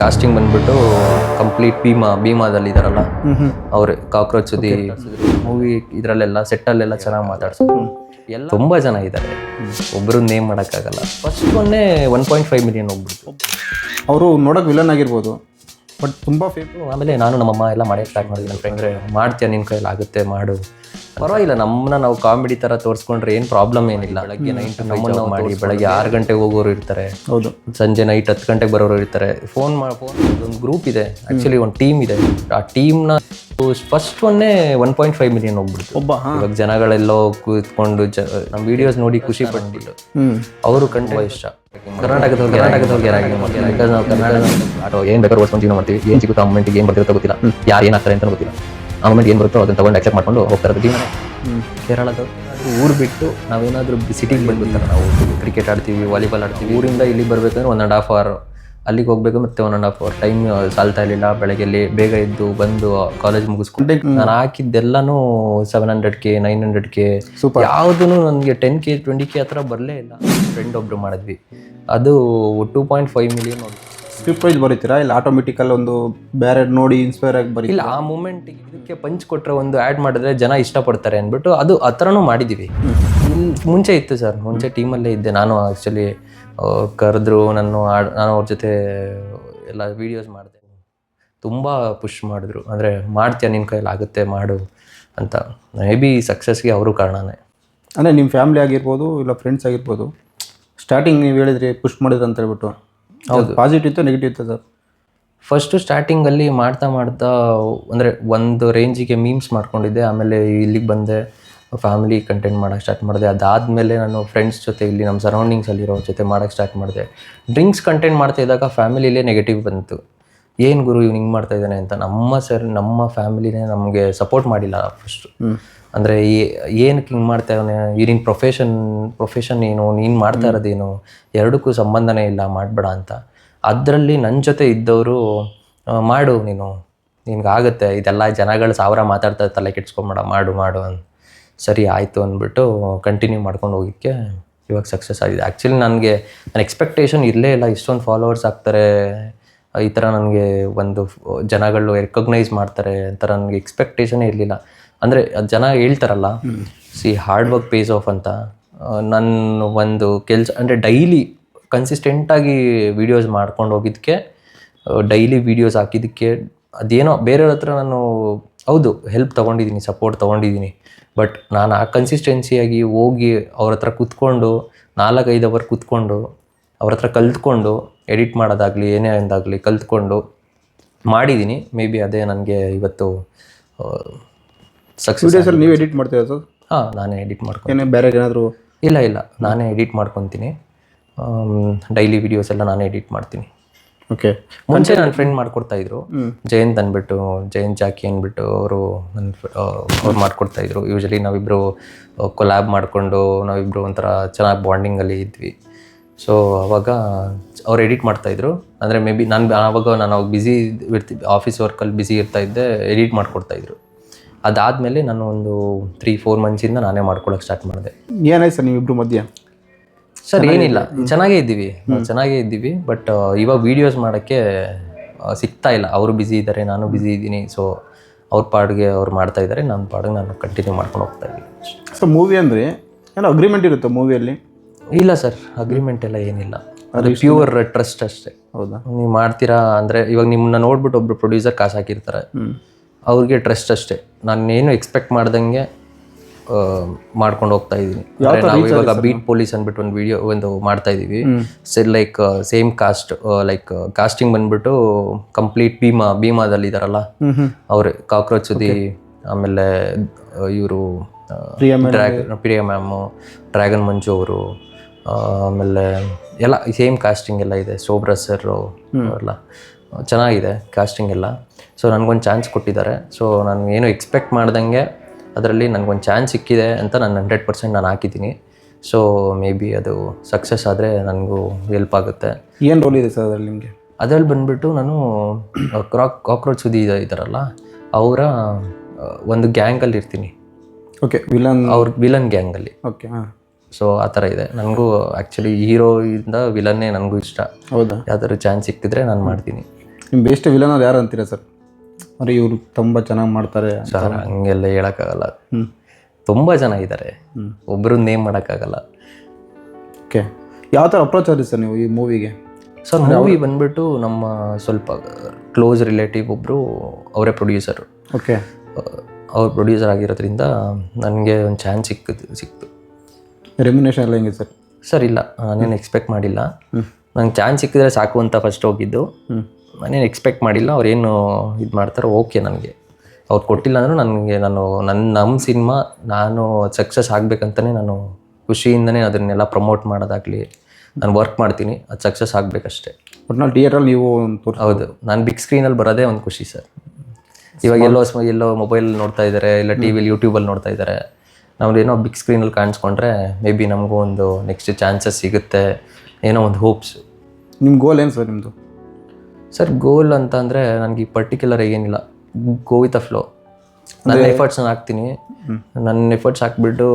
Casting ಬಂದ್ಬಿಟ್ಟು complete Bheema ಭೀಮಾದಲ್ಲಿ ಇದಾರಲ್ಲ ಅವ್ರೆ ಕಾಕ್ರೋಚ್ ಸುದಿ ಮೂವಿ ಇದ್ರಲ್ಲೆಲ್ಲ ಸೆಟ್ಟಲ್ಲೆಲ್ಲ ಚೆನ್ನಾಗಿ ಮಾತಾಡ್ಸೋದು. ಎಲ್ಲ ತುಂಬಾ ಜನ ಇದ್ದಾರೆ ಒಬ್ಬರು ನೇಮ್ ಮಾಡೋಕ್ಕಾಗಲ್ಲ. ಫಸ್ಟ್ ಒನ್ನೇ ಒನ್ ಪಾಯಿಂಟ್ ಫೈವ್ ಮಿಲಿಯನ್ ಹೋಗ್ಬಿಡ್ತು. ಅವರು ನೋಡೋಕೆ ವಿಲನ್ ಆಗಿರ್ಬೋದು. ಬಟ್ ತುಂಬ ಫೇಮು ಆಮೇಲೆ ನಾನು ನಮ್ಮಮ್ಮ ಎಲ್ಲ ಮಾಡಿ ಸ್ಟಾರ್ಟ್ ಮಾಡಿದ್ವಿ. ನನ್ನ ಫ್ರೆಂಡ್ರೆ ಮಾಡ್ತೀಯ ನಿನ್ನ ಕೈಯಲ್ಲಿ ಆಗುತ್ತೆ ಮಾಡು. ಪರವಾಗಿಲ್ಲ ನಮ್ಮನ್ನ ನಾವು ಕಾಮಿಡಿ ಥರ ತೋರಿಸ್ಕೊಂಡ್ರೆ ಏನು ಪ್ರಾಬ್ಲಮ್ ಏನಿಲ್ಲ. ಬೆಳಗ್ಗೆ ನೈನ್ ನಮ್ಮನ್ನು ಮಾಡಿ ಬೆಳಗ್ಗೆ ಆರು ಗಂಟೆಗೆ ಹೋಗೋರು ಇರ್ತಾರೆ. ಹೌದು. ಸಂಜೆ ನೈಟ್ ಹತ್ತು ಗಂಟೆಗೆ ಬರೋರು ಇರ್ತಾರೆ. ಫೋನ್ ಮಾಡಿ ಫೋನ್ ಒಂದು ಗ್ರೂಪ್ ಇದೆ. ಆ್ಯಕ್ಚುಲಿ ಒಂದು ಟೀಮ್ ಇದೆ. ಆ ಟೀಮ್ನ ಫಸ್ಟ್ ಒನ್ನೇ ಒನ್ ಪಾಯಿಂಟ್ ಫೈವ್ ಮಿಲಿಯನ್ ಹೋಗ್ಬಿಡ್ತು. ಒಬ್ಬ ಇವಾಗ ಜನಗಳೆಲ್ಲೋ ಕೂತ್ಕೊಂಡು ಜ ನಮ್ಮ ವಿಡಿಯೋಸ್ ನೋಡಿ ಖುಷಿ ಪಟ್ಬಿಟ್ಟು. ಅವರು ಕಂಡು ಇಷ್ಟ. ಯಾರಾಗಿ ಬಿಕಾಸ್ ನಾವು ಕರ್ನಾಟಕ ಆಟೋ ಏನ್ ಬೇಕಾದ್ರೂ ಓಡಿಸ್ಕೊಂಡು ಜೀವನ ಮಾಡ್ತೀವಿ. ಏನ್ ಸಿಗುತ್ತಾ ಆ ಮೊಮೆಂಟಿಗೆ ಏನ್ ಬರ್ತಿರುತ್ತೋ ಗೊತ್ತಿಲ್ಲ. ಯಾರು ಏನಾಗ್ತಾರೆ ಅಂತ ಗೊತ್ತಿಲ್ಲ. ಆ ಮೊಮೆಂಟ್ ಏನ್ ಬರುತ್ತೋ ಅದನ್ನ ತಗೊಂಡು ಅಕ್ಸೆಪ್ಟ್ ಮಾಡ್ಕೊಂಡು ಹೋಗ್ತಾರೆ ಜೀವನ. ಕೇರಳದ ಊರು ಬಿಟ್ಟು ನಾವೇನಾದ್ರೂ ಸಿಟಿಗೆ ಬಂದ್ಬಿಡ್ತಾರೆ? ನಾವು ಕ್ರಿಕೆಟ್ ಆಡ್ತೀವಿ ವಾಲಿಬಾಲ್ ಆಡ್ತೀವಿ. ಊರಿಂದ ಇಲ್ಲಿ ಬರ್ಬೇಕಂದ್ರೆ ಒನ್ ಆ್ಯಂಡ್ ಹಾಫ್ ಅವರ್ ಅಲ್ಲಿಗೆ ಹೋಗ್ಬೇಕು ಮತ್ತೆ one and half hour time ಸಾಲ್ತಾ ಇರಲಿಲ್ಲ. ಬೆಳಗ್ಗೆ ಲೇ- ಬೇಗ ಎದ್ದು ಬಂದು ಕಾಲೇಜ್ ಮುಗಿಸ್ಕೊಂಡು ನಾನು ಹಾಕಿದ್ದೆಲ್ಲಾನು seven hundred K nine hundred K super ಯಾವುದೂ ನನಗೆ ಟೆನ್ ಕೆ ಟ್ವೆಂಟಿ ಕೆ ಹತ್ರ ಬರಲೇ ಇಲ್ಲ. ಫ್ರೆಂಡ್ ಒಬ್ರು ಮಾಡಿದ್ವಿ. ಅದು two point five million script wise ಬರೀತೀರಾ? ಇಲ್ಲ ಆಟೋಮೆಟಿಕಲ್ ಒಂದು ಬೇರೆ ನೋಡಿ ಇನ್ಸ್ಪೈರ್ ಆಗಿ ಬರೀ ಇಲ್ಲ ಆ ಮೂಮೆಂಟ್ ಇದಕ್ಕೆ ಪಂಚ್ ಕೊಟ್ಟರೆ ಒಂದು ಆ್ಯಡ್ ಮಾಡಿದ್ರೆ ಜನ ಇಷ್ಟಪಡ್ತಾರೆ ಅಂದ್ಬಿಟ್ಟು ಅದು ಆ ಥರನೂ ಮಾಡಿದ್ದೀವಿ ಮುಂಚೆ ಇತ್ತು ಸರ್. ಮುಂಚೆ ಟೀಮಲ್ಲೇ ಇದ್ದೆ. ನಾನು ಆ್ಯಕ್ಚುಲಿ ಕರೆದ್ರು ನಾನು ಆಡ್ ನಾನು ಅವ್ರ ಜೊತೆ ಎಲ್ಲ ವೀಡಿಯೋಸ್ ಮಾಡಿದೆ. ತುಂಬ ಪುಷ್ ಮಾಡಿದ್ರು. ಅಂದರೆ ಮಾಡ್ತೀಯ ನಿನ್ನ ಕೈಯಲ್ಲಿ ಆಗುತ್ತೆ ಮಾಡು ಅಂತ. ಮೇ ಬಿ ಸಕ್ಸಸ್ಗೆ ಅವರು ಕಾರಣನೇ. ಅಂದರೆ ನಿಮ್ಮ ಫ್ಯಾಮಿಲಿ ಆಗಿರ್ಬೋದು ಇಲ್ಲ ಫ್ರೆಂಡ್ಸ್ ಆಗಿರ್ಬೋದು ಸ್ಟಾರ್ಟಿಂಗ್ ನೀವು ಹೇಳಿದ್ರಿ ಪುಷ್ ಮಾಡಿದ್ರು ಅಂತ ಹೇಳ್ಬಿಟ್ಟು. ಹೌದು. ಪಾಸಿಟಿವ್ ಇತ್ತು ನೆಗೆಟಿವ್ ಇತ್ತು ಸರ್? ಫಸ್ಟು ಸ್ಟಾರ್ಟಿಂಗಲ್ಲಿ ಮಾಡ್ತಾ ಮಾಡ್ತಾ ಅಂದರೆ ಒಂದು ರೇಂಜಿಗೆ ಮೀಮ್ಸ್ ಮಾಡ್ಕೊಂಡಿದ್ದೆ ಆಮೇಲೆ ಇಲ್ಲಿಗೆ ಬಂದೆ. ಫ್ಯಾಮಿಲಿ ಕಂಟೆಂಟ್ ಮಾಡೋಕ್ಕೆ ಸ್ಟಾರ್ಟ್ ಮಾಡಿದೆ. ಅದಾದಮೇಲೆ ನಾನು ಫ್ರೆಂಡ್ಸ್ ಜೊತೆ ಇಲ್ಲಿ ನಮ್ಮ ಸರೌಂಡಿಂಗ್ಸಲ್ಲಿರೋ ಜೊತೆ ಮಾಡೋಕ್ಕೆ ಸ್ಟಾರ್ಟ್ ಮಾಡಿದೆ. ಡ್ರಿಂಕ್ಸ್ ಕಂಟೆಂಟ್ ಮಾಡ್ತಾ ಇದ್ದಾಗ ಫ್ಯಾಮಿಲಿಲೇ ನೆಗೆಟಿವ್ ಬಂತು. ಏನು ಗುರು ಇವ್ನು ಹಿಂಗೆ ಮಾಡ್ತಾ ಇದ್ದಾನೆ ಅಂತ ನಮ್ಮ ಸರ್ ನಮ್ಮ ಫ್ಯಾಮಿಲಿನೇ ನಮಗೆ ಸಪೋರ್ಟ್ ಮಾಡಿಲ್ಲ ಫಸ್ಟು ಅಂದರೆ ಏನಕ್ಕೆ ಹಿಂಗೆ ಮಾಡ್ತಾ ಇದ್ದಾನೆ ನಿನ್ನ ಪ್ರೊಫೆಷನ್ ಪ್ರೊಫೆಷನ್ ಏನು ನೀನು ಮಾಡ್ತಾ ಇರೋದೇನು ಎರಡಕ್ಕೂ ಸಂಬಂಧನೇ ಇಲ್ಲ ಮಾಡಬೇಡ ಅಂತ. ಅದರಲ್ಲಿ ನನ್ನ ಜೊತೆ ಇದ್ದವರು ಮಾಡು ನೀನು. ನಿನ್ಗಾಗುತ್ತೆ ಇದೆಲ್ಲ ಜನಗಳು ಸಾವಿರ ಮಾತಾಡ್ತಾ ತಲೆ ಕೆಡ್ಸ್ಕೊಂಬೇಡ ಮಾಡು ಮಾಡು ಅಂತ. ಸರಿ ಆಯಿತು ಅಂದ್ಬಿಟ್ಟು ಕಂಟಿನ್ಯೂ ಮಾಡ್ಕೊಂಡು ಹೋಗಿದ್ದಕ್ಕೆ ಇವಾಗ ಸಕ್ಸಸ್ ಆಗಿದೆ. ಆ್ಯಕ್ಚುಲಿ ನನಗೆ ನನ್ನ ಎಕ್ಸ್ಪೆಕ್ಟೇಷನ್ ಇರಲೇ ಇಲ್ಲ. ಇಷ್ಟೊಂದು ಫಾಲೋವರ್ಸ್ ಆಗ್ತಾರೆ. ಈ ಥರ ನನಗೆ ಒಂದು ಜನಗಳು ರೆಕಗ್ನೈಸ್ ಮಾಡ್ತಾರೆ ಅಂತ ನನಗೆ ಎಕ್ಸ್ಪೆಕ್ಟೇಷನೇ ಇರಲಿಲ್ಲ. ಅಂದರೆ ಜನ ಹೇಳ್ತಾರಲ್ಲ see hard work pays off ಅಂತ. ನನ್ನ ಒಂದು ಕೆಲಸ ಅಂದರೆ ಡೈಲಿ ಕನ್ಸಿಸ್ಟೆಂಟಾಗಿ ವೀಡಿಯೋಸ್ ಮಾಡ್ಕೊಂಡು ಹೋಗಿದ್ದಕ್ಕೆ ಡೈಲಿ ವೀಡಿಯೋಸ್ ಹಾಕಿದ್ದಕ್ಕೆ ಅದೇನೋ ಬೇರೆಯವ್ರ ಹತ್ರ ನಾನು ಹೌದು ಹೆಲ್ಪ್ ತೊಗೊಂಡಿದ್ದೀನಿ ಸಪೋರ್ಟ್ ತೊಗೊಂಡಿದ್ದೀನಿ. ಬಟ್ ನಾನು ಆ ಕನ್ಸಿಸ್ಟೆನ್ಸಿಯಾಗಿ ಹೋಗಿ ಅವ್ರ ಹತ್ರ ಕೂತ್ಕೊಂಡು ನಾಲ್ಕೈದು ಅವರ್ ಕೂತ್ಕೊಂಡು ಅವ್ರ ಹತ್ರ ಕಲ್ತ್ಕೊಂಡು ಎಡಿಟ್ ಮಾಡೋದಾಗಲಿ ಏನೇ ಒಂದಾಗಲಿ ಕಲ್ತ್ಕೊಂಡು ಮಾಡಿದ್ದೀನಿ. ಮೇ ಬಿ ಅದೇ ನನಗೆ ಇವತ್ತು ಸಕ್ಸಸ್ ವಿಡಿಯೋಸಲ್ಲಿ ನೀವು ಎಡಿಟ್ ಮಾಡ್ತೀರಾ ಸರ್? ಹಾಂ ನಾನೇ ಎಡಿಟ್ ಮಾಡ್ಕೊಂಡು ಬೇರೆ ಏನಾದರೂ ಇಲ್ಲ ಇಲ್ಲ ನಾನೇ ಎಡಿಟ್ ಮಾಡ್ಕೊತೀನಿ. ಡೈಲಿ ವಿಡಿಯೋಸ್ ಎಲ್ಲ ನಾನೇ ಎಡಿಟ್ ಮಾಡ್ತೀನಿ. ಓಕೆ ಮುಂಚೆ ನನ್ನ ಫ್ರೆಂಡ್ ಮಾಡ್ಕೊಡ್ತಾ ಇದ್ರು. ಜಯಂತ್ ಅಂದ್ಬಿಟ್ಟು ಜಯಂತ್ ಜಾಕಿ ಅಂದ್ಬಿಟ್ಟು ಅವರು ನನ್ನ ಅವ್ರು ಮಾಡ್ಕೊಡ್ತಾ ಇದ್ರು. ಯೂಶಲಿ ನಾವಿಬ್ಬರು ಕೊಲ್ಯಾಬ್ ಮಾಡಿಕೊಂಡು ನಾವಿಬ್ಬರು ಒಂಥರ ಚೆನ್ನಾಗಿ ಬಾಂಡಿಂಗಲ್ಲಿ ಇದ್ವಿ. ಸೊ ಅವಾಗ ಅವ್ರು ಎಡಿಟ್ ಮಾಡ್ತಾಯಿದ್ರು ಅಂದರೆ ಮೇ ಬಿ ನಾನು ಆವಾಗ ನಾನು ಅವಾಗ ಬ್ಯುಸಿ ಇರ್ತಿದ್ದೆ ಆಫೀಸ್ ವರ್ಕಲ್ಲಿ ಬ್ಯುಸಿ ಇರ್ತಾ ಇದ್ದೆ ಎಡಿಟ್ ಮಾಡ್ಕೊಡ್ತಾಯಿದ್ರು ಅದಾದಮೇಲೆ ನಾನು ಒಂದು ತ್ರೀ ಫೋರ್ ಮಂತ್ಸಿಂದ ನಾನೇ ಮಾಡ್ಕೊಳಕ್ಕೆ ಸ್ಟಾರ್ಟ್ ಮಾಡಿದೆ. ಏನಾಯ್ತು ಸರ್ ನೀವಿಬ್ರು ಮಧ್ಯ? ಸರ್ ಏನಿಲ್ಲ. ಚೆನ್ನಾಗೇ ಇದ್ದೀವಿ. ಚೆನ್ನಾಗೇ ಇದ್ದೀವಿ. ಬಟ್ ಇವಾಗ ವಿಡಿಯೋಸ್ ಮಾಡೋಕ್ಕೆ ಸಿಗ್ತಾ ಇಲ್ಲ. ಅವರು ಬ್ಯುಸಿ ಇದ್ದಾರೆ ನಾನು ಬ್ಯುಸಿ ಇದ್ದೀನಿ. ಸೊ ಅವ್ರ ಪಾಡಿಗೆ ಅವ್ರು ಮಾಡ್ತಾ ಇದ್ದಾರೆ. ನನ್ನ ಪಾಡಿಗೆ ನಾನು ಕಂಟಿನ್ಯೂ ಮಾಡ್ಕೊಂಡು ಹೋಗ್ತಾ ಇದ್ದೀನಿ. ಸೊ ಮೂವಿ ಅಂದರೆ ಏನೋ ಅಗ್ರಿಮೆಂಟ್ ಇರುತ್ತೆ ಮೂವಿಯಲ್ಲಿ ಇಲ್ಲ ಸರ್. ಅಗ್ರಿಮೆಂಟ್ ಎಲ್ಲ ಏನಿಲ್ಲ. ಅದು ಪ್ಯೂರ್ ಟ್ರಸ್ಟ್ ಅಷ್ಟೇ. ಹೌದಾ? ನೀವು ಮಾಡ್ತೀರಾ ಅಂದರೆ ಇವಾಗ ನಿಮ್ಮನ್ನ ನೋಡ್ಬಿಟ್ಟು ಒಬ್ರು ಪ್ರೊಡ್ಯೂಸರ್ ಕಾಸು ಹಾಕಿರ್ತಾರೆ. ಅವ್ರಿಗೆ ಟ್ರಸ್ಟ್ ಅಷ್ಟೇ. ನಾನು ಏನು ಎಕ್ಸ್ಪೆಕ್ಟ್ ಮಾಡ್ದಂಗೆ ಮಾಡ್ಕೊಂಡು ಹೋಗ್ತಾ ಇದ್ದೀನಿ. ನಾವು ಇವಾಗ ಬೀಟ್ ಪೊಲೀಸ್ ಅಂದ್ಬಿಟ್ಟು ಒಂದು ವಿಡಿಯೋ ಒಂದು ಮಾಡ್ತಾ ಇದೀವಿ. Sir like same cast like casting ಬಂದ್ಬಿಟ್ಟು ಕಂಪ್ಲೀಟ್ ಭೀಮಾ ಭೀಮಾದಲ್ಲಿ ಇದಾರಲ್ಲ? ಅವ್ರೆ ಕಾಕ್ರೋಚ್ ಸುದಿ ಆಮೇಲೆ ಇವರು ಪ್ರಿಯಾ ಮ್ಯಾಮು ಡ್ರ್ಯಾಗನ್ ಮಂಜು ಅವರು ಆಮೇಲೆ ಎಲ್ಲ ಸೇಮ್ ಕಾಸ್ಟಿಂಗ್ ಎಲ್ಲ ಇದೆ. ಸೋಬ್ರಾ ಸರ್ ಎಲ್ಲ ಚೆನ್ನಾಗಿದೆ ಕಾಸ್ಟಿಂಗ್ ಎಲ್ಲ. ಸೊ ನನಗೊಂದು ಚಾನ್ಸ್ ಕೊಟ್ಟಿದ್ದಾರೆ. ಸೊ ನಾನು ಏನು ಎಕ್ಸ್ಪೆಕ್ಟ್ ಮಾಡ್ದಂಗೆ ಅದರಲ್ಲಿ ನನಗೊಂದು ಚಾನ್ಸ್ ಸಿಕ್ಕಿದೆ ಅಂತ ನಾನು ಹಂಡ್ರೆಡ್ ಪರ್ಸೆಂಟ್ ನಾನು ಹಾಕಿದ್ದೀನಿ. ಸೊ ಮೇ ಬಿ ಅದು ಸಕ್ಸಸ್ ಆದರೆ ನನಗೂ ಹೆಲ್ಪ್ ಆಗುತ್ತೆ. ಏನು ರೋಲ್ ಇದೆ ಸರ್ ಅದರಲ್ಲಿ ನಿಮಗೆ? ಅದರಲ್ಲಿ ಬಂದ್ಬಿಟ್ಟು ನಾನು ಕ್ರಾಕ್ ಕಾಕ್ರೋಚ್ ಸುದಿ ಇದ್ದಾರಲ್ಲ ಅವರ ಒಂದು ಗ್ಯಾಂಗಲ್ಲಿ ಇರ್ತೀನಿ. ಓಕೆ ವಿಲನ್ ಅವ್ರ ವಿಲನ್ ಗ್ಯಾಂಗಲ್ಲಿ. ಓಕೆ ಹಾಂ. ಸೊ ಆ ಥರ ಇದೆ. ನನಗೂ ಆ್ಯಕ್ಚುಲಿ ಹೀರೋಯಿಂದ ವಿಲನ್ನೇ ನನಗೂ ಇಷ್ಟ. ಹೌದಾ? ಯಾವ್ದಾದ್ರು ಚಾನ್ಸ್ ಸಿಕ್ಕಿದ್ರೆ ನಾನು ಮಾಡ್ತೀನಿ. ನಿಮ್ಮ ಬೆಸ್ಟ್ ವಿಲನ್ ಅವ್ರು ಯಾರು ಅಂತೀರಾ ಸರ್ ಅಂದರೆ ಇವರು ತುಂಬ ಚೆನ್ನಾಗಿ ಮಾಡ್ತಾರೆ ಸರ್ ಹಂಗೆಲ್ಲ ಹೇಳೋಕ್ಕಾಗಲ್ಲ. ತುಂಬ ಜನ ಇದ್ದಾರೆ ಒಬ್ಬರು ನೇಮ್ ಮಾಡೋಕ್ಕಾಗಲ್ಲ. ಓಕೆ ಯಾವ ಥರ ಅಪ್ರೋಚ್ ಆದ್ರಿ ಸರ್ ನೀವು ಈ ಮೂವಿಗೆ ಸರ್ ಮೂವಿ ಬಂದ್ಬಿಟ್ಟು ನಮ್ಮ ಸ್ವಲ್ಪ ಕ್ಲೋಸ್ ರಿಲೇಟಿವ್ ಒಬ್ಬರು ಅವರೇ ಪ್ರೊಡ್ಯೂಸರು ಓಕೆ ಅವ್ರು ಪ್ರೊಡ್ಯೂಸರ್ ಆಗಿರೋದ್ರಿಂದ ನನಗೆ ಒಂದು ಚಾನ್ಸ್ ಸಿಕ್ಕಿತು ಸಿಕ್ತು. ರೆಮ್ಯುನೇಷನ್ ಎಲ್ಲ ಹೆಂಗೆ ಸರ್? ಸರ್ ಇಲ್ಲ. ನಾನೇನು ಎಕ್ಸ್ಪೆಕ್ಟ್ ಮಾಡಿಲ್ಲ. ನಂಗೆ ಚಾನ್ಸ್ ಸಿಕ್ಕಿದ್ರೆ ಸಾಕು ಅಂತ ಫಸ್ಟ್ ಹೋಗಿದ್ದು. ನಾನೇನು ಎಕ್ಸ್ಪೆಕ್ಟ್ ಮಾಡಿಲ್ಲ ಅವ್ರೇನು ಇದು ಮಾಡ್ತಾರೋ ಓಕೆ ನನಗೆ. ಅವ್ರು ಕೊಟ್ಟಿಲ್ಲ ಅಂದರೂ ನನಗೆ ನಾನು ನನ್ನ ನಮ್ಮ ಸಿನಿಮಾ ನಾನು ಸಕ್ಸಸ್ ಆಗಬೇಕಂತಲೇ ನಾನು ಖುಷಿಯಿಂದನೇ ಅದನ್ನೆಲ್ಲ ಪ್ರಮೋಟ್ ಮಾಡೋದಾಗಲಿ ನಾನು ವರ್ಕ್ ಮಾಡ್ತೀನಿ ಅದು ಸಕ್ಸಸ್ ಆಗಬೇಕಷ್ಟೇ. ಒಟ್ನಲ್ಲಿ ಥಿಯೇಟ್ರಲ್ಲಿ ನೀವು ಹೌದು. ನಾನು ಬಿಗ್ ಸ್ಕ್ರೀನಲ್ಲಿ ಬರೋದೇ ಒಂದು ಖುಷಿ ಸರ್. ಇವಾಗ ಎಲ್ಲೋ ಎಲ್ಲೋ ಮೊಬೈಲ್ ನೋಡ್ತಾ ಇದ್ದಾರೆ ಇಲ್ಲ ಟಿ ವಿಲಿ ಯೂಟ್ಯೂಬಲ್ಲಿ ನೋಡ್ತಾ ಇದ್ದಾರೆ ನಾವು ಏನೋ ಬಿಗ್ ಸ್ಕ್ರೀನಲ್ಲಿ ಕಾಣಿಸ್ಕೊಂಡ್ರೆ ಮೇ ಬಿ ನಮಗೂ ಒಂದು ನೆಕ್ಸ್ಟ್ ಚಾನ್ಸಸ್ ಸಿಗುತ್ತೆ ಏನೋ ಒಂದು ಹೋಪ್ಸ್ ನಿಮ್ಮ ಗೋಲ್ ಏನು ಸರ್ ನಿಮ್ಮದು ಸರ್ ಗೋಲ್ ಅಂತ ಅಂದರೆ ನನಗೆ ಪರ್ಟಿಕ್ಯುಲರ್ ಏನಿಲ್ಲ. ಗೋ ವಿತ್ ಅ ಫ್ಲೋ ನನ್ನ ಎಫರ್ಟ್ಸ್ ನಾನು ಹಾಕ್ತೀನಿ. ನನ್ನ ಎಫರ್ಟ್ಸ್ ಹಾಕ್ಬಿಟ್ಟು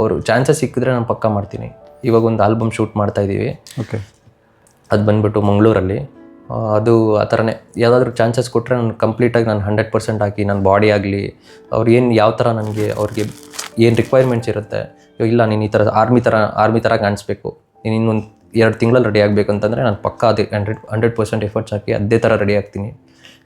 ಅವರು ಚಾನ್ಸಸ್ ಸಿಕ್ಕಿದ್ರೆ ನಾನು ಪಕ್ಕ ಮಾಡ್ತೀನಿ. ಇವಾಗ ಒಂದು ಆಲ್ಬಮ್ ಶೂಟ್ ಮಾಡ್ತಾ ಇದ್ದೀವಿ ಓಕೆ ಅದು ಬಂದ್ಬಿಟ್ಟು ಮಂಗಳೂರಲ್ಲಿ. ಅದು ಆ ಥರನೇ ಯಾವುದಾದ್ರೂ ಚಾನ್ಸಸ್ ಕೊಟ್ಟರೆ ನಾನು ಕಂಪ್ಲೀಟಾಗಿ ನಾನು ಹಂಡ್ರೆಡ್ ಪರ್ಸೆಂಟ್ ಹಾಕಿ ನನ್ನ ಬಾಡಿ ಆಗಲಿ ಅವ್ರು ಏನು ಯಾವ ಥರ ನನಗೆ ಅವ್ರಿಗೆ ಏನು ರಿಕ್ವೈರ್ಮೆಂಟ್ಸ್ ಇರುತ್ತೆ. ಇಲ್ಲ ನೀನು ಈ ಥರ ಆರ್ಮಿ ಥರ ಆರ್ಮಿ ಥರ ಕಾಣಿಸ್ಬೇಕು. ನೀನು ಇನ್ನೊಂದು ಎರಡು ತಿಂಗಳಲ್ಲಿ ರೆಡಿ ಆಗಬೇಕಂತಂದರೆ ನಾನು ಪಕ್ಕ ಅದೇ ಹಂಡ್ರೆಡ್ ಹಂಡ್ರೆಡ್ ಪರ್ಸೆಂಟ್ ಎಫರ್ಟ್ಸ್ ಹಾಕಿ ಅದೇ ಥರ ರೆಡಿ ಆಗ್ತೀನಿ.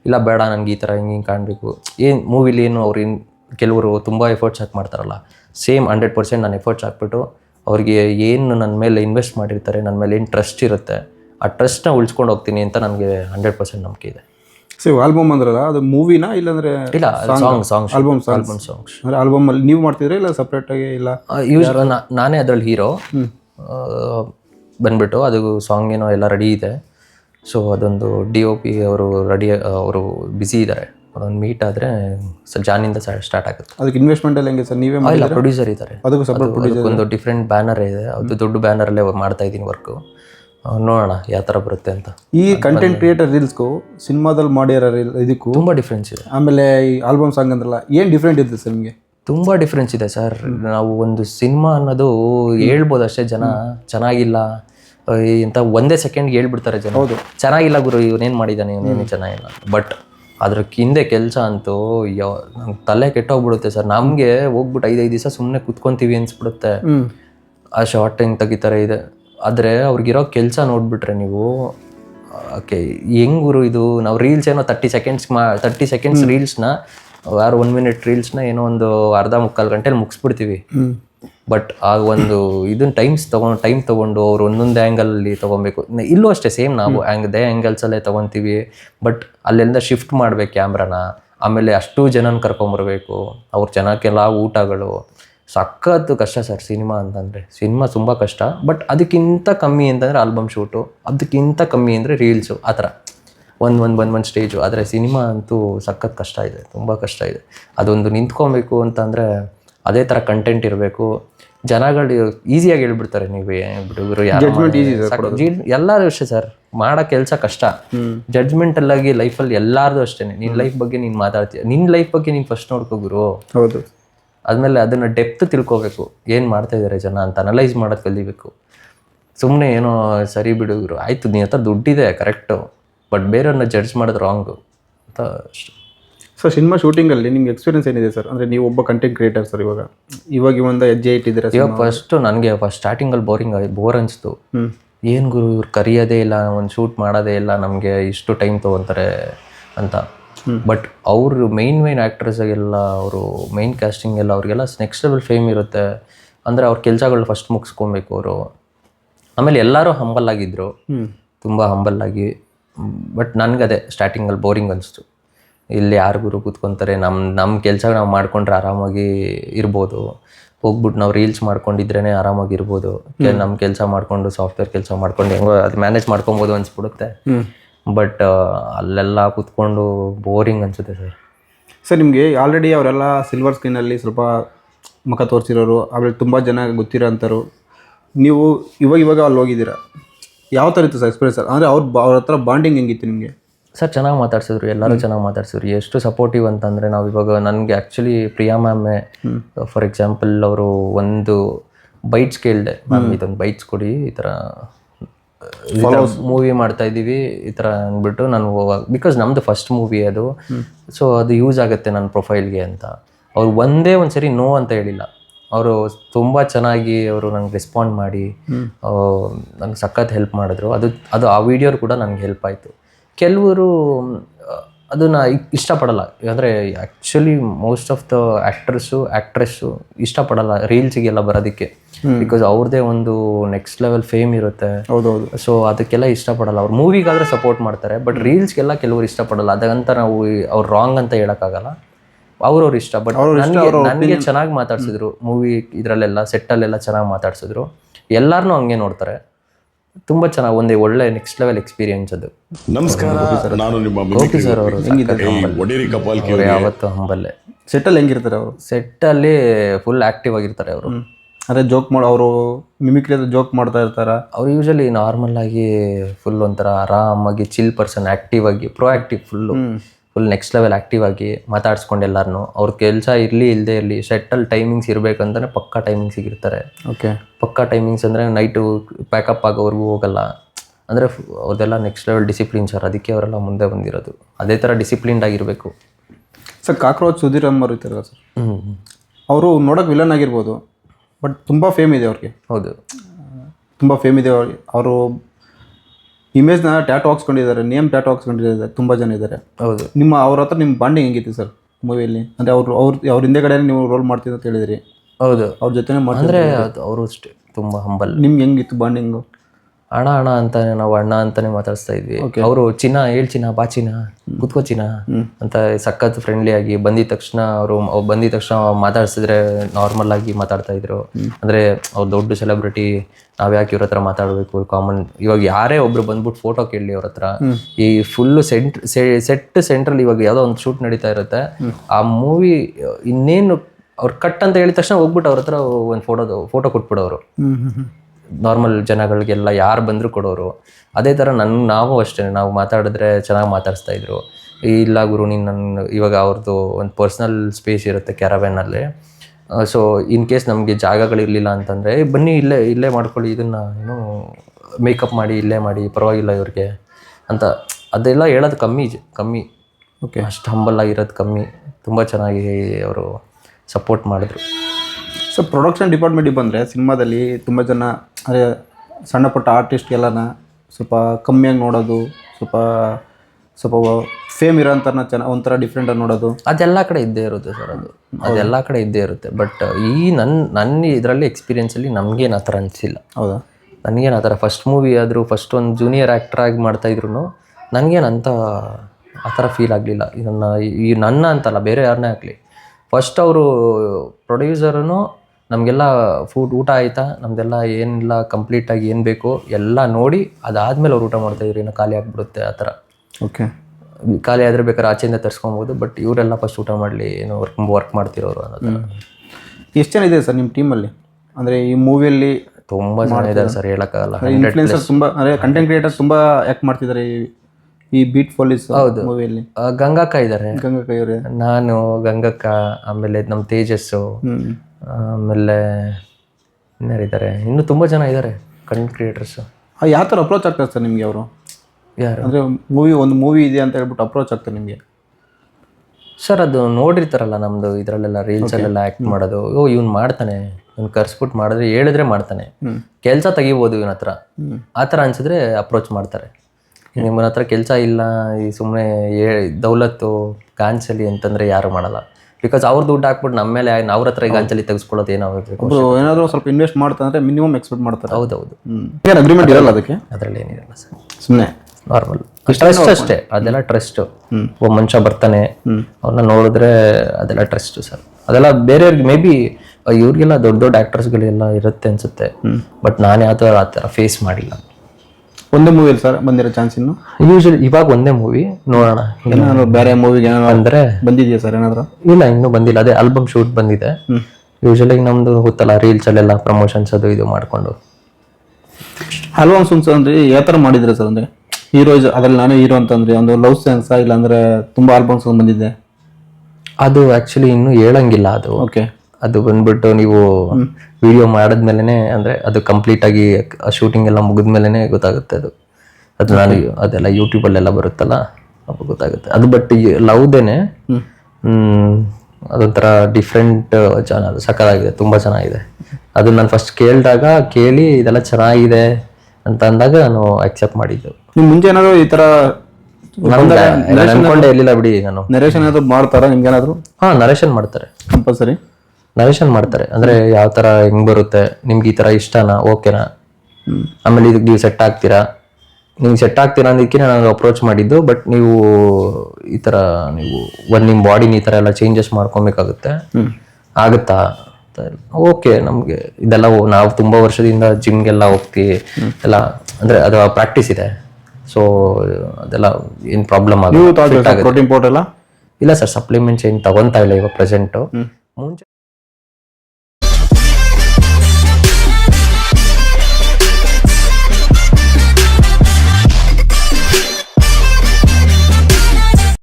ಇಲ್ಲ ಬೇಡ ನನಗೆ ಈ ಥರ ಹಿಂಗೆ ಹಿಂಗೆ ಕಾಣಬೇಕು. ಏನು ಮೂವಿಲಿ ಏನು ಅವ್ರು ಏನು ಕೆಲವರು ತುಂಬ ಎಫರ್ಟ್ಸ್ ಹಾಕಿ ಮಾಡ್ತಾರಲ್ಲ ಸೇಮ್ ಹಂಡ್ರೆಡ್ ಪರ್ಸೆಂಟ್ ನಾನು ಎಫರ್ಟ್ಸ್ ಹಾಕ್ಬಿಟ್ಟು ಅವ್ರಿಗೆ ಏನು ನನ್ನ ಮೇಲೆ ಇನ್ವೆಸ್ಟ್ ಮಾಡಿರ್ತಾರೆ ನನ್ನ ಮೇಲೆ ಏನು ಟ್ರಸ್ಟ್ ಇರುತ್ತೆ ಆ ಟ್ರಸ್ಟ್ನ ಉಳಿಸ್ಕೊಂಡು ಹೋಗ್ತೀನಿ ಅಂತ ನನಗೆ ಹಂಡ್ರೆಡ್ ಪರ್ಸೆಂಟ್ ನಂಬಿಕೆ ಇದೆ. ಸೊ ಆಲ್ಬಮ್ ಅಂದ್ರಲ್ಲ ಅದು ಮೂವಿನಾ ಇಲ್ಲಾಂದ್ರೆ ಇಲ್ಲ song song album album songs ಅಂದರೆ ಆಲ್ಬಮಲ್ಲಿ ನೀವು ಮಾಡ್ತಿದ್ರೆ ಇಲ್ಲ ಸಪ್ರೇಟಾಗಿ ಇಲ್ಲ ಯೂಸ್ ನಾನೇ ಅದರಲ್ಲಿ ಹೀರೋ ಬಂದ್ಬಿಟ್ಟು ಅದು ಸಾಂಗ್ ಏನೋ ಎಲ್ಲ ರೆಡಿ ಇದೆ. ಸೊ ಅದೊಂದು ಡಿ ಒ ಪಿ ಅವರು ರೆಡಿ ಅವರು ಬ್ಯುಸಿ ಇದ್ದಾರೆ. ಅದೊಂದು ಮೀಟ್ ಆದರೆ ಸ್ವಲ್ಪ ಜಾನಿಂದ ಸ್ಟಾರ್ಟ್ ಆಗುತ್ತೆ. ಅದಕ್ಕೆ ಇನ್ವೆಸ್ಟ್ಮೆಂಟ್ ಎಲ್ಲ ಹೆಂಗೆ ಸರ್? ನೀವೇ ಇಲ್ಲ ಪ್ರೊಡ್ಯೂಸರ್ ಇದ್ದಾರೆ. ಅದಕ್ಕೂ ಸಪೋರ್ಟ್ ಒಂದು ಡಿಫ್ರೆಂಟ್ ಬ್ಯಾನರ್ ಇದೆ. ಅದು ದೊಡ್ಡ ಬ್ಯಾನರಲ್ಲೇ ಮಾಡ್ತಾ ಇದ್ದೀನಿ ವರ್ಕು ನೋಡೋಣ ಯಾವ ಥರ ಬರುತ್ತೆ ಅಂತ. ಈ ಕಂಟೆಂಟ್ ಕ್ರಿಯೇಟರ್ ರೀಲ್ಸ್ಗೂ ಸಿನಿಮಾದಲ್ಲಿ ಮಾಡಿರೋ ರೀಲ್ ಇದಕ್ಕೂ ತುಂಬ ಡಿಫ್ರೆನ್ಸ್ ಇದೆ. ಆಮೇಲೆ ಈ ಆಲ್ಬಮ್ ಸಾಂಗ್ ಅಂದ್ರಲ್ಲ ಏನು ಡಿಫ್ರೆಂಟ್ ಇದೆ ಸರ್ ನಿಮಗೆ? ತುಂಬ ಡಿಫ್ರೆನ್ಸ್ ಇದೆ ಸರ್. ನಾವು ಒಂದು ಸಿನಿಮಾ ಅನ್ನೋದು ಹೇಳ್ಬೋದು ಅಷ್ಟೇ ಜನ. ಚೆನ್ನಾಗಿಲ್ಲ. ಇಂಥ ಒಂದೇ ಸೆಕೆಂಡ್ಗೆ ಹೇಳ್ಬಿಡ್ತಾರೆ ಜನ. ಹೌದು. ಚೆನ್ನಾಗಿಲ್ಲ ಗುರು ಇವನೇನು ಮಾಡಿದ್ದಾನೆ ಇವನೇನು ಚೆನ್ನಾಗಿಲ್ಲ. ಬಟ್ ಅದ್ರ ಹಿಂದೆ ಕೆಲಸ ಅಂತೂ ಯಾವ ನಂಗೆ ತಲೆ ಕೆಟ್ಟೋಗ್ಬಿಡುತ್ತೆ ಸರ್. ನಮಗೆ ಹೋಗ್ಬಿಟ್ಟು ಐದೈದು ದಿವಸ ಸುಮ್ಮನೆ ಕುತ್ಕೊಂತೀವಿ ಅನ್ಸ್ಬಿಡುತ್ತೆ. ಆ ಶಾರ್ಟ್ ಹೆಂಗೆ ತೆಗಿತಾರೆ ಇದೆ. ಆದರೆ ಅವ್ರಿಗಿರೋ ಕೆಲಸ ನೋಡ್ಬಿಟ್ರೆ ನೀವು ಓಕೆ ಹೆಂಗ್ ಗುರು ಇದು? ನಾವು ರೀಲ್ಸ್ ಏನೋ ತರ್ಟಿ ಸೆಕೆಂಡ್ಸ್ ಮಾ ತರ್ಟಿ ಸೆಕೆಂಡ್ಸ್ ರೀಲ್ಸ್ನ ಯಾರು ಒನ್ ಮಿನಿಟ್ ರೀಲ್ಸ್ನ ಏನೋ ಒಂದು ಅರ್ಧ ಮುಕ್ಕಾಲು ಗಂಟೆಲಿ ಮುಗಿಸ್ಬಿಡ್ತೀವಿ. ಬಟ್ ಆ ಒಂದು ಇದನ್ನ ಟೈಮ್ಸ್ ತಗೊಂಡು ಟೈಮ್ ತಗೊಂಡು ಅವ್ರು ಒಂದೊಂದು ಆ್ಯಂಗಲಲ್ಲಿ ತೊಗೊಬೇಕು. ಇಲ್ಲೂ ಅಷ್ಟೇ ಸೇಮ್ ನಾವು ಆ್ಯಂಗ್ ದೇ ಆ್ಯಂಗಲ್ಸಲ್ಲೇ ತೊಗೊತೀವಿ. ಬಟ್ ಅಲ್ಲೆಲ್ಲ ಶಿಫ್ಟ್ ಮಾಡ್ಬೇಕು ಕ್ಯಾಮ್ರಾನ ಆಮೇಲೆ ಅಷ್ಟು ಜನನ ಕರ್ಕೊಂಬರ್ಬೇಕು. ಅವ್ರ ಜನಕ್ಕೆಲ್ಲ ಊಟಗಳು. ಸಖತ್ತು ಕಷ್ಟ ಸರ್ ಸಿನಿಮಾ ಅಂತಂದರೆ. ಸಿನಿಮಾ ತುಂಬ ಕಷ್ಟ. ಬಟ್ ಅದಕ್ಕಿಂತ ಕಮ್ಮಿ ಅಂತಂದರೆ ಆಲ್ಬಮ್ ಶೂಟು ಅದಕ್ಕಿಂತ ಕಮ್ಮಿ ಅಂದರೆ ರೀಲ್ಸು ಆ ಥರ ಒಂದು ಒಂದು ಒಂದು ಒಂದು ಸ್ಟೇಜು ಆದರೆ ಸಿನಿಮಾ ಅಂತೂ ಸಖತ್ ಕಷ್ಟ ಇದೆ. ತುಂಬ ಕಷ್ಟ ಇದೆ. ಅದೊಂದು ನಿಂತ್ಕೊಬೇಕು ಅಂತಂದರೆ ಅದೇ ಥರ ಕಂಟೆಂಟ್ ಇರಬೇಕು. ಜನಗಳು ಈಸಿಯಾಗಿ ಹೇಳ್ಬಿಡ್ತಾರೆ ನೀವು ಹುಡುಗರು ಯಾರು ಎಲ್ಲರೂ ಅಷ್ಟೇ ಸರ್ ಮಾಡೋ ಕೆಲಸ ಕಷ್ಟ. ಜಡ್ಜ್ಮೆಂಟಲ್ಲಾಗಿ ಲೈಫಲ್ಲಿ ಎಲ್ಲಾರ್ದು ಅಷ್ಟೇ. ನಿನ್ನ ಲೈಫ್ ಬಗ್ಗೆ ನೀನು ಮಾತಾಡ್ತೀಯ. ನಿನ್ನ ಲೈಫ್ ಬಗ್ಗೆ ನೀನು ಫಸ್ಟ್ ನೋಡ್ಕೋಗುರು ಹೌದು. ಆದಮೇಲೆ ಅದನ್ನು ಡೆಪ್ತ್ ತಿಳ್ಕೋಬೇಕು. ಏನು ಮಾಡ್ತಾ ಇದ್ದಾರೆ ಜನ ಅಂತ ಅನಲೈಸ್ ಮಾಡೋದು ಕಲಿಬೇಕು. ಸುಮ್ಮನೆ ಏನೋ ಸರಿ ಬಿಡುಗರು ಆಯಿತು ನೀನು ಹತ್ರ ದುಡ್ಡಿದೆ ಕರೆಕ್ಟು ಬಟ್ ಬೇರೆಯವ್ರನ್ನ ಜಡ್ಜ್ ಮಾಡೋದು ರಾಂಗು ಅಂತ ಅಷ್ಟೆ. ಸೊ ಸಿನಿಮಾ ಶೂಟಿಂಗಲ್ಲಿ ನಿಮ್ಗೆ ಎಕ್ಸ್ಪೀರಿಯನ್ಸ್ ಏನಿದೆ ಸರ್ ಅಂದರೆ ನೀವು ಒಬ್ಬ ಕಂಟೆಂಟ್ ಕ್ರಿಯೇಟರ್ ಸರ್ ಇವಾಗ. ಇವಾಗ ಒಂದು ಹೆಜ್ಜೆ ಇಟ್ಟಿದ್ದೀರಾ ಇವಾಗ ಫಸ್ಟು ನನಗೆ ಫಸ್ಟ್ ಸ್ಟಾರ್ಟಿಂಗಲ್ಲಿ ಬೋರಿಂಗ್ ಬೋರ್ ಅನಿಸ್ತು. ಏನು ಗುರು ಇವ್ರು ಕರಿಯೋದೇ ಇಲ್ಲ ಒಂದು ಶೂಟ್ ಮಾಡೋದೇ ಇಲ್ಲ ನಮಗೆ ಇಷ್ಟು ಟೈಮ್ ತೊಗೊತಾರೆ ಅಂತ. ಬಟ್ ಅವರು ಮೈನ್ ಮೈನ್ ಆ್ಯಕ್ಟರ್ಸಾಗೆಲ್ಲ ಅವರು ಮೈನ್ ಕ್ಯಾಸ್ಟಿಂಗ್ ಎಲ್ಲ ಅವ್ರಿಗೆಲ್ಲ ನೆಕ್ಸ್ಟ್ ಲೆವೆಲ್ ಫೇಮ್ ಇರುತ್ತೆ. ಅಂದರೆ ಅವ್ರ ಕೆಲಸಗಳು ಫಸ್ಟ್ ಮುಗಿಸ್ಕೊಬೇಕು ಅವರು. ಆಮೇಲೆ ಎಲ್ಲರೂ ಹಂಬಲ್ ಆಗಿದ್ರು. ಹ್ಞೂ ತುಂಬ ಹಂಬಲ್ ಆಗಿ. ಬಟ್ ನನಗದೇ ಸ್ಟಾರ್ಟಿಂಗಲ್ಲಿ ಬೋರಿಂಗ್ ಅನಿಸ್ತು. ಇಲ್ಲಿ ಯಾರು ಗುರು ಕೂತ್ಕೊಂತಾರೆ ನಮ್ಮ ನಮ್ಮ ಕೆಲಸ ನಾವು ಮಾಡ್ಕೊಂಡ್ರೆ ಆರಾಮಾಗಿ ಇರ್ಬೋದು. ಹೋಗ್ಬಿಟ್ಟು ನಾವು ರೀಲ್ಸ್ ಮಾಡ್ಕೊಂಡಿದ್ರೇ ಆರಾಮಾಗಿ ಇರ್ಬೋದು. ನಮ್ಮ ಕೆಲಸ ಮಾಡ್ಕೊಂಡು ಸಾಫ್ಟ್ವೇರ್ ಕೆಲಸ ಮಾಡ್ಕೊಂಡು ಹೆಂಗೋ ಅದು ಮ್ಯಾನೇಜ್ ಮಾಡ್ಕೊಬೋದು ಅನ್ಸ್ಬಿಡುತ್ತೆ. ಬಟ್ ಅಲ್ಲೆಲ್ಲ ಕೂತ್ಕೊಂಡು ಬೋರಿಂಗ್ ಅನ್ಸುತ್ತೆ ಸರ್. ಸರ್ ನಿಮಗೆ ಆಲ್ರೆಡಿ ಅವರೆಲ್ಲ ಸಿಲ್ವರ್ ಸ್ಕ್ರೀನಲ್ಲಿ ಸ್ವಲ್ಪ ಮುಖ ತೋರಿಸಿರೋರು ಆಮೇಲೆ ತುಂಬ ಜನ ಗೊತ್ತಿರೋ ಅಂಥವ್ರು ನೀವು ಇವಾಗ ಇವಾಗ ಅಲ್ಲಿ ಹೋಗಿದ್ದೀರಾ? ಯಾವ ಥರ ಇತ್ತು ಸರ್ ಎಕ್ಸ್ಪೀರಿಯನ್ಸ್ ಸರ್? ಅಂದರೆ ಅವ್ರ ಅವ್ರ ಹತ್ರ ಬಾಂಡಿಂಗ್ ಹೆಂಗಿತ್ತು ನಿಮಗೆ? ಸರ್ ಚೆನ್ನಾಗಿ ಮಾತಾಡ್ಸಿದ್ರು ಎಲ್ಲರೂ ಚೆನ್ನಾಗಿ ಮಾತಾಡ್ಸಿದ್ರು. ಎಷ್ಟು ಸಪೋರ್ಟಿವ್ ಅಂತಂದರೆ ನಾವು ಇವಾಗ ನನಗೆ ಆ್ಯಕ್ಚುಲಿ ಪ್ರಿಯಾ ಮ್ಯಾಮೆ ಫಾರ್ ಎಕ್ಸಾಂಪಲ್ ಅವರು ಒಂದು ಬೈಟ್ಸ್ ಕೇಳಿದೆ. ಮ್ಯಾಮ್ ಇದೊಂದು ಬೈಟ್ಸ್ ಕೊಡಿ ಈ ಥರ ಮೂವಿ ಮಾಡ್ತಾ ಇದ್ದೀವಿ ಈ ಥರ ಅಂದ್ಬಿಟ್ಟು ನಾನು ಬಿಕಾಸ್ ನಮ್ಮದು ಫಸ್ಟ್ ಮೂವಿ ಅದು. ಸೊ ಅದು ಯೂಸ್ ಆಗುತ್ತೆ ನನ್ನ ಪ್ರೊಫೈಲ್ಗೆ ಅಂತ. ಅವ್ರು ಒಂದೇ ಒಂದು ಸರಿ ನೋ ಅಂತ ಹೇಳಿಲ್ಲ. ಅವರು ತುಂಬ ಚೆನ್ನಾಗಿ ಅವರು ನಂಗೆ ರೆಸ್ಪಾಂಡ್ ಮಾಡಿ ನಂಗೆ ಸಖತ್ ಹೆಲ್ಪ್ ಮಾಡಿದ್ರು. ಅದು ಅದು ಆ ವಿಡಿಯೋ ಕೂಡ ನನಗೆ ಹೆಲ್ಪ್ ಆಯಿತು. ಕೆಲವರು ಅದನ್ನ ಇಷ್ಟಪಡಲ್ಲ. ಅಂದರೆ actually most of the actress actress ಇಷ್ಟಪಡಲ್ಲ ರೀಲ್ಸಿಗೆಲ್ಲ ಬರೋದಕ್ಕೆ. ಬಿಕಾಸ್ ಅವ್ರದ್ದೇ ಒಂದು ನೆಕ್ಸ್ಟ್ ಲೆವೆಲ್ ಫೇಮ್ ಇರುತ್ತೆ. ಹೌದೌದು. ಸೊ ಅದಕ್ಕೆಲ್ಲ ಇಷ್ಟಪಡಲ್ಲ. ಅವ್ರು ಮೂವಿಗಾದ್ರೆ ಸಪೋರ್ಟ್ ಮಾಡ್ತಾರೆ. ಬಟ್ ರೀಲ್ಸ್ಗೆಲ್ಲ ಕೆಲವರು ಇಷ್ಟಪಡಲ್ಲ. ಅದಂತ ನಾವು ಅವ್ರು ರಾಂಗ್ ಅಂತ ಹೇಳೋಕ್ಕಾಗಲ್ಲ. ಅವ್ರವ್ರ ಇಷ್ಟ. ಬಟ್ ನನಗೆ ನನಗೆ ಚೆನ್ನಾಗಿ ಮಾತಾಡ್ಸಿದ್ರು. ಮೂವಿ ಇದರಲ್ಲೆಲ್ಲ ಸೆಟ್ಟಲ್ಲೆಲ್ಲ ಚೆನ್ನಾಗಿ ಮಾತಾಡ್ಸಿದ್ರು. ಎಲ್ಲಾರನ್ನೂ ಹಂಗೆ ನೋಡ್ತಾರೆ. ತುಂಬ ಚೆನ್ನಾಗಿ ಒಂದೇ ಒಳ್ಳೆ ನೆಕ್ಸ್ಟ್ ಲೆವೆಲ್ ಎಕ್ಸ್ಪೀರಿಯನ್ಸ್ ಅದು. ನಮಸ್ಕಾರ ನಾನು ನಿಮ್ಮ ಗೋಪಿ ಸರ್ ಅವರು ಒಡೇರಿ ಕಪಾಲ್ಕಿ ಅವ್ರು ಯಾವತ್ತು ಹಂಬಲ್ಲೇ ಸೆಟ್ಟಲ್ಲಿ ಹೆಂಗಿರ್ತಾರೆ ಅವರು? ಸೆಟ್ಟಲ್ಲಿ ಫುಲ್ ಆಕ್ಟಿವ್ ಆಗಿರ್ತಾರೆ ಅವರು. ಅದೇ ಜೋಕ್ ಮಾಡಿ ಅವರು ಮಿಮಿಕ್ರಿ ಜೋಕ್ ಮಾಡ್ತಾ ಇರ್ತಾರ? ಅವ್ರು ಯೂಶಲಿ ನಾರ್ಮಲ್ ಆಗಿ ಫುಲ್ ಒಂಥರ ಆರಾಮಾಗಿ ಚಿಲ್ ಪರ್ಸನ್ ಆಕ್ಟಿವ್ ಆಗಿ proactive full full next level active ಆಗಿ ಮಾತಾಡ್ಸ್ಕೊಂಡು ಎಲ್ಲಾರನು. ಅವ್ರ ಕೆಲಸ ಇರಲಿ ಇಲ್ಲದೆ ಇರಲಿ ಸೆಟ್ಟಲ್ಲಿ ಟೈಮಿಂಗ್ಸ್ ಇರಬೇಕಂದ್ರೆ ಪಕ್ಕಾ ಟೈಮಿಂಗ್ಸಿಗೆ ಇರ್ತಾರೆ. ಓಕೆ ಪಕ್ಕಾ ಟೈಮಿಂಗ್ಸ್ ಅಂದರೆ ನೈಟು ಪ್ಯಾಕಪ್ ಆಗೋವರೆಗೂ ಹೋಗಲ್ಲ. ಅಂದರೆ ಅವ್ರದೆಲ್ಲ ನೆಕ್ಸ್ಟ್ ಲೆವೆಲ್ ಡಿಸಿಪ್ಲಿನ್ ಸರ್ ಅದಕ್ಕೆ ಅವರೆಲ್ಲ ಮುಂದೆ ಬಂದಿರೋದು. ಅದೇ ಥರ ಡಿಸಿಪ್ಲಿನ್ಡ್ ಆಗಿರಬೇಕು. ಸರ್ ಕಾಕ್ರೋಚ್ ಸುಧೀರ್ ಅವರು ಇರ್ತಾರಲ್ಲ ಸರ್ ಹ್ಞೂ ಅವರು ನೋಡೋಕೆ ವಿಲನ್ ಆಗಿರ್ಬೋದು ಬಟ್ ತುಂಬ ಫೇಮ್ ಇದೆ ಅವ್ರಿಗೆ. ಹೌದು. ತುಂಬ ಫೇಮ್ ಇದೆ ಅವ್ರಿಗೆ ಅವರು ಇಮೇಜ್ನ ಟ್ಯಾಟೋ ಹಾಕ್ಸ್ಕೊಂಡಿದ್ದಾರೆ ನೇಮ್ ಟ್ಯಾಟೋ ಹಾಕ್ಸ್ಕೊಂಡಿದ್ದಾರೆ ತುಂಬ ಜನ ಇದ್ದಾರೆ. ಹೌದು. ನಿಮ್ಮ ಅವ್ರ ಹತ್ರ ನಿಮ್ಮ ಬಾಂಡಿಂಗ್ ಹೆಂಗಿತ್ತು ಸರ್ ಮೂವಿಯಲ್ಲಿ ಅಂದರೆ ಅವರು ಅವ್ರ ಅವ್ರ ಹಿಂದೆಗಡೆ ನೀವು ರೋಲ್ ಮಾಡ್ತಿದ್ದ ಅಂತ ಹೇಳಿದ್ರಿ. ಹೌದು. ಅವ್ರ ಜೊತೆ ಅಂದರೆ ಅವರು? ಅಷ್ಟೇ ತುಂಬ ಹಂಬಲ್ ನಿಮ್ಗೆ ಹೆಂಗಿತ್ತು ಬಾಂಡಿಂಗು ಅಣ್ಣ ಅಣ್ಣ ಅಂತಾನೆ ನಾವು ಅಣ್ಣ ಅಂತಾನೆ ಮಾತಾಡಿಸ್ತಾ ಇದ್ವಿ. ಅವರು ಚಿನ್ನ ಹೇಳ್ ಚಿನ್ನ ಬಾ ಚಿನ್ನ ಕುತ್ಕೋ ಚಿನ್ನ ಅಂತ ಸಖತ್ ಫ್ರೆಂಡ್ಲಿ ಆಗಿ ಬಂದಿದ ತಕ್ಷಣ ಅವರು ಬಂದಿದ ತಕ್ಷಣ ಮಾತಾಡ್ಸಿದ್ರೆ ನಾರ್ಮಲ್ ಆಗಿ ಮಾತಾಡ್ತಾ ಇದ್ರು. ಅಂದ್ರೆ ಅವ್ರು ದೊಡ್ಡ ಸೆಲೆಬ್ರಿಟಿ ನಾವ್ ಯಾಕೆ ಇವ್ರ ಹತ್ರ ಮಾತಾಡ್ಬೇಕು ಕಾಮನ್ ಇವಾಗ ಯಾರೇ ಒಬ್ರು ಬಂದ್ಬಿಟ್ಟು ಫೋಟೋ ಕೇಳಲಿ ಅವ್ರ ಹತ್ರ ಈ ಫುಲ್ ಸೆಂಟ್ ಸೆಟ್ ಸೆಂಟ್ರಲ್ ಇವಾಗ ಯಾವ್ದೋ ಒಂದು ಶೂಟ್ ನಡೀತಾ ಇರುತ್ತೆ. ಆ ಮೂವಿ ಇನ್ನೇನು ಅವ್ರು ಕಟ್ ಅಂತ ಹೇಳಿದ ತಕ್ಷಣ ಹೋಗ್ಬಿಟ್ಟು ಅವ್ರ ಹತ್ರ ಒಂದು ಫೋಟೋ ಫೋಟೋ ಕೊಟ್ಬಿಡೋರು. ನಾರ್ಮಲ್ ಜನಗಳಿಗೆಲ್ಲ ಯಾರು ಬಂದರೂ ಕೊಡೋರು. ಅದೇ ಥರ ನನ್ನ ನಾವು ಅಷ್ಟೇ ನಾವು ಮಾತಾಡಿದ್ರೆ ಚೆನ್ನಾಗಿ ಮಾತಾಡಿಸ್ತಾ ಇದ್ರು. ಇಲ್ಲ ಗುರು ನೀನು ನನ್ನ ಇವಾಗ ಅವ್ರದ್ದು ಒಂದು ಪರ್ಸ್ನಲ್ ಸ್ಪೇಸ್ ಇರುತ್ತೆ ಕ್ಯಾರವ್ಯಾನಲ್ಲಿ ಸೊ ಇನ್ ಕೇಸ್ ನಮಗೆ ಜಾಗಗಳಿರಲಿಲ್ಲ ಅಂತಂದರೆ ಬನ್ನಿ ಇಲ್ಲೇ ಇಲ್ಲೇ ಮಾಡ್ಕೊಳ್ಳಿ ಇದನ್ನು ಏನು ಮೇಕಪ್ ಮಾಡಿ ಇಲ್ಲೇ ಮಾಡಿ ಪರವಾಗಿಲ್ಲ ಇವ್ರಿಗೆ. ಅಂತ. ಅದೆಲ್ಲ ಹೇಳೋದು ಕಮ್ಮಿ ಜ- ಕಮ್ಮಿ. ಓಕೆ ಅಷ್ಟು ಹಂಬಲ್ ಆಗಿರೋದು ಕಮ್ಮಿ. ತುಂಬ ಚೆನ್ನಾಗಿ ಅವರು ಸಪೋರ್ಟ್ ಮಾಡಿದ್ರು. ಸೊ ಪ್ರೊಡಕ್ಷನ್ ಡಿಪಾರ್ಟ್ಮೆಂಟಿಗೆ ಬಂದರೆ ಸಿನಿಮಾದಲ್ಲಿ ತುಂಬ ಜನ ಅದೇ ಸಣ್ಣ ಪುಟ್ಟ ಆರ್ಟಿಸ್ಟ್ಗೆಲ್ಲನ ಸ್ವಲ್ಪ ಕಮ್ಮಿಯಾಗಿ ನೋಡೋದು ಸ್ವಲ್ಪ ಸ್ವಲ್ಪ ಫೇಮ್ ಇರೋಂಥವ್ರನ್ನ ಚೆನ್ನ ಒಂಥರ ಡಿಫ್ರೆಂಟಾಗಿ ನೋಡೋದು. ಅದೆಲ್ಲ ಕಡೆ ಇದ್ದೇ ಇರುತ್ತೆ ಸರ್ ಅದು. ಅದೆಲ್ಲ ಕಡೆ ಇದ್ದೇ ಇರುತ್ತೆ. ಬಟ್ ಈ ನನ್ನ ನನ್ನ ಇದರಲ್ಲಿ ಎಕ್ಸ್ಪೀರಿಯೆನ್ಸಲ್ಲಿ ನಮಗೇನು ಆ ಥರ ಅನಿಸಿಲ್ಲ. ಹೌದಾ? ನನಗೇನು ಆ ಥರ ಫಸ್ಟ್ ಮೂವಿ ಆದರೂ ಫಸ್ಟ್ ಒಂದು ಜೂನಿಯರ್ ಆ್ಯಕ್ಟರ್ ಆಗಿ ಮಾಡ್ತಾಯಿದ್ರು ನನಗೇನು ಅಂತ ಆ ಥರ ಫೀಲ್ ಆಗಲಿಲ್ಲ. ಇದನ್ನು ಈ ನನ್ನ ಅಂತಲ್ಲ ಬೇರೆ ಯಾರನ್ನೇ ಆಗಲಿ. ಫಸ್ಟ್ ಅವರು ಪ್ರೊಡ್ಯೂಸರೂ ನಮಗೆಲ್ಲ ಫುಡ್ ಊಟ ಆಯ್ತಾ? ನಮ್ದೆಲ್ಲ ಏನಿಲ್ಲ ಕಂಪ್ಲೀಟಾಗಿ ಏನು ಬೇಕೋ ಎಲ್ಲ ನೋಡಿ ಅದಾದಮೇಲೆ ಅವ್ರು ಊಟ ಮಾಡ್ತಾಯಿದ್ರು ಏನೋ ಖಾಲಿ ಆಗಿಬಿಡುತ್ತೆ ಆ ಥರ. ಓಕೆ ಖಾಲಿ ಆದರೆ ಬೇಕಾದ್ರೆ ಆಚೆಯಿಂದ ತರಿಸ್ಕೊಬೋದು ಬಟ್ ಇವರೆಲ್ಲ ಫಸ್ಟ್ ಊಟ ಮಾಡಲಿ ಏನೋ ವರ್ಕ್ ವರ್ಕ್ ಮಾಡ್ತಿರೋರು ಅನ್ನೋದು ಎಷ್ಟು ಜನ ಇದೆ ಸರ್ ನಿಮ್ಮ ಟೀಮಲ್ಲಿ ಅಂದರೆ ಈ ಮೂವಿಯಲ್ಲಿ ತುಂಬ ಜನ ಇದ್ದಾರೆ ಸರ್ ಹೇಳೋಕ್ಕಾಗಲ್ಲ. ಸರ್ ತುಂಬ ಅಂದರೆ ಕಂಟೆಂಟ್ ಕ್ರಿಯೇಟರ್ ತುಂಬ ಆ್ಯಕ್ಟ್ ಮಾಡ್ತಿದ್ದಾರೆ ಈ ಬೀಟ್ ಪೊಲೀಸ್ ಮೂವಿಯಲ್ಲಿ ಆ, ಗಂಗಕ್ಕ ಇದ್ದಾರೆ. ಗಂಗಾಕ ಇವ್ರೆ. ನಾನು ಗಂಗಕ್ಕ ಆಮೇಲೆ ನಮ್ಮ ತೇಜಸ್ಸು. ಆಮೇಲೆ ಇನ್ಯಾರಿದ್ದಾರೆ ಇನ್ನೂ ತುಂಬ ಜನ ಇದ್ದಾರೆ ಕಂಟೆಂಟ್ ಕ್ರಿಯೇಟರ್ಸ್ ಯಾವ ಥರ ಅಪ್ರೋಚ್ ಆಗ್ತಾರೆ ಸರ್ ನಿಮಗೆ ಅವರು? ಯಾರು? ಅಂದರೆ ಮೂವಿ ಒಂದು ಮೂವಿ ಇದೆ ಅಂತ ಹೇಳ್ಬಿಟ್ಟು ಅಪ್ರೋಚ್ ಆಗ್ತಾರೆ ನಿಮಗೆ? ಸರ್ ಅದು ನೋಡಿರ್ತಾರಲ್ಲ ನಮ್ಮದು ಇದರಲ್ಲೆಲ್ಲ ರೀಲ್ಸಲ್ಲೆಲ್ಲ ಆ್ಯಕ್ಟ್ ಮಾಡೋದು. ಓ ಇವ್ನು ಮಾಡ್ತಾನೆ. ಇವ್ನು ಕರ್ಸ್ಬಿಟ್ಟು ಮಾಡಿದ್ರೆ ಹೇಳಿದ್ರೆ ಮಾಡ್ತಾನೆ. ಕೆಲಸ ತೆಗಿಬೋದು ಇವನ ಹತ್ರ. ಆ ಥರ ಅನ್ಸಿದ್ರೆ ಅಪ್ರೋಚ್ ಮಾಡ್ತಾರೆ. ನಿಮ್ಮನ ಹತ್ರ ಕೆಲಸ ಇಲ್ಲ ಈ ಸುಮ್ಮನೆ ದೌಲತ್ತು ಗಾಂಚಲಿ ಅಂತಂದರೆ ಯಾರು ಮಾಡಲ್ಲ. ಬಿಕಾಸ್ ಅವ್ರ ದುಡ್ಡು ಹಾಕ್ಬಿಟ್ಟು ನಮ್ಮ ಮೇಲೆ ಅವ್ರ ಹತ್ರ ಈಗ ಅಂಚಲ್ಲಿ ತೆಗೆಸ್ಕೊಳ್ಳೋದು ಏನಾಗಬೇಕು ಒಬ್ರು ಏನಾದರೂ ಸ್ವಲ್ಪ ಇನ್ವೆಸ್ಟ್ ಮಾಡ್ತಾರೆ ಮಿನಿಮಮ್ ಎಕ್ಸ್ಪೆಕ್ಟ್ ಮಾಡ್ತಾರೆ. ಹೌದೌದು. ಹ್ಞೂ ಏನು ಅಗ್ರಿಮೆಂಟ್ ಇರಲ್ಲ ಅದಕ್ಕೆ? ಅದರಲ್ಲಿ ಏನಿರಲ್ಲ ಸರ್. ಸುಮ್ಮನೆ ನಾರ್ಮಲ್ ಟ್ರಸ್ಟ್ ಅಷ್ಟೇ. ಅದೆಲ್ಲ ಟ್ರಸ್ಟ್ ಒಬ್ಬ ಮನುಷ್ಯ ಬರ್ತಾನೆ ಅವ್ರನ್ನ ನೋಡಿದ್ರೆ ಅದೆಲ್ಲ ಟ್ರಸ್ಟ್ ಸರ್. ಅದೆಲ್ಲ ಬೇರೆಯವ್ರಿಗೆ ಮೇ ಬಿ ಇವ್ರಿಗೆಲ್ಲ ದೊಡ್ಡ ದೊಡ್ಡ ಆಕ್ಟರ್ಸ್ಗಳಿಗೆಲ್ಲ ಇರುತ್ತೆ ಅನ್ಸುತ್ತೆ. ಬಟ್ ನಾನು ಯಾವ ಥರ ಆ ಥರ ಫೇಸ್ ಮಾಡಿಲ್ಲ. ಒಂದೇ ಮೂವಿಯಲ್ಲಿ ಸರ್ ಬಂದಿರೋ ಚಾನ್ಸ್ ಇನ್ನು? ಯೂಶಲಿ ಇವಾಗ ಒಂದೇ ಮೂವಿ ನೋಡೋಣ ಏನಾದ್ರು ಬೇರೆ ಮೂವಿಗೆ ಏನಾದ್ರು ಅಂದರೆ ಬಂದಿದೆಯಾ ಸರ್ ಏನಾದ್ರು? ಇಲ್ಲ ಇನ್ನೂ ಬಂದಿಲ್ಲ. ಅದೇ ಆಲ್ಬಮ್ ಶೂಟ್ ಬಂದಿದೆ. ಯೂಶಲಿ ನಮ್ದು ಗೊತ್ತಲ್ಲ ರೀಲ್ಸಲ್ಲೆಲ್ಲ ಪ್ರಮೋಷನ್ಸ್ ಅದು ಇದು ಮಾಡ್ಕೊಂಡು. ಆಲ್ಬಮ್ ಸಾಂಗ್ಸ್ ಅಂದ್ರೆ ಯಾವ ಥರ ಮಾಡಿದ್ರೆ ಸರ್ ಅಂದ್ರೆ? ಹೀರೋಸ್ ಅದ್ರಲ್ಲಿ ನಾನೇ ಹೀರೋ ಅಂತಂದ್ರೆ ಒಂದು ಲವ್ ಸೆನ್ಸ್ ಇಲ್ಲ ಅಂದ್ರೆ ತುಂಬಾ ಆಲ್ಬಮ್ಸ್ ಸಾಂಗ್ ಬಂದಿದೆ? ಅದು ಆಕ್ಚುಲಿ ಇನ್ನೂ ಹೇಳಂಗಿಲ್ಲ ಅದು. ಓಕೆ ಅದು ಬಂದ್ಬಿಟ್ಟು ನೀವು ವಿಡಿಯೋ ಮಾಡಿದ್ಮೇಲೆ ಅಂದ್ರೆ ಅದು ಕಂಪ್ಲೀಟ್ ಆಗಿ ಶೂಟಿಂಗ್ ಎಲ್ಲ ಮುಗಿದ್ಮೇಲೆ ಗೊತ್ತಾಗುತ್ತೆ ಅದು. ಅದು ನಾನು ಅದೆಲ್ಲ ಯೂಟ್ಯೂಬಲ್ಲೆಲ್ಲ ಬರುತ್ತಲ್ಲ ಅವಾಗ ಗೊತ್ತಾಗುತ್ತೆ. ಅದು ಬಟ್ ಲವ್ದೇನೆ ಹ್ಮ್. ಅದೊಂಥರ ಡಿಫ್ರೆಂಟ್ ಚಾನಲ್ ಸಕ್ಕತ್ತಾಗಿದೆ ತುಂಬಾ ಚೆನ್ನಾಗಿದೆ. ಅದು ನಾನು ಫಸ್ಟ್ ಕೇಳಿದಾಗ ಕೇಳಿ ಇದೆಲ್ಲ ಚೆನ್ನಾಗಿದೆ ಅಂತ ಅಂದಾಗ ನಾನು ಅಕ್ಸೆಪ್ಟ್ ಮಾಡಿದ್ದು. ನೀವು ಮುಂಚೆ ಏನಾದ್ರು ಈ ತರ ಅನ್ಕೊಂಡೇ ಇರ್ಲಿಲ್ಲ ಬಿಡಿ ನಾನು. ನರೇಶನ್ ಏನಾದ್ರು ಮಾಡ್ತಾರಾ ನಿಮ್ಗೆ ಏನಾದ್ರು ಹಾಂ ನರೇಶನ್ ಮಾಡ್ತಾರೆ. ಕಂಪಲ್ಸರಿ ನರೇಶನ್ ಮಾಡ್ತಾರೆ. ಅಂದ್ರೆ ಯಾವ ತರ ಹೆಂಗ್ ಬರುತ್ತೆ ನಿಮ್ಗೆ ಈ ತರ ಇಷ್ಟನಾ ಓಕೆನಾ? ಆಮೇಲೆ ಇದಕ್ಕೆ ನೀವು ಸೆಟ್ ಆಗ್ತೀರಾ? ನೀವು ಸೆಟ್ ಆಗ್ತೀರಾ ಅನ್ನೋದಕ್ಕೆ ನಾನು ಅಪ್ರೋಚ್ ಮಾಡಿದ್ದು ಬಟ್ ನೀವು ಈ ತರ ನೀವು ಒಂದ್ ನಿಮ್ ಬಾಡಿನ ಈ ತರ ಎಲ್ಲ ಚೇಂಜಸ್ ಮಾಡ್ಕೊಬೇಕಾಗುತ್ತೆ. ಆಗುತ್ತಾ? ಓಕೆ ನಮ್ಗೆ ಇದೆಲ್ಲ ನಾವು ತುಂಬಾ ವರ್ಷದಿಂದ ಜಿಮ್ಗೆಲ್ಲ ಹೋಗ್ತಿ ಎಲ್ಲ ಅಂದ್ರೆ ಅದು ಪ್ರಾಕ್ಟೀಸ್ ಇದೆ. ಸೊ ಅದೆಲ್ಲ ಏನ್ ಪ್ರಾಬ್ಲಮ್ ಆಗುತ್ತೆ. ಪ್ರೋಟೀನ್ ಪೌಡರ್ ಎಲ್ಲ? ಇಲ್ಲ ಸರ್ ಸಪ್ಲಿಮೆಂಟ್ಸ್ ಏನು ತಗೊಂತಾ ಇಲ್ಲ ಇವಾಗ ಪ್ರೆಸೆಂಟ್ ಮುಂಚೆ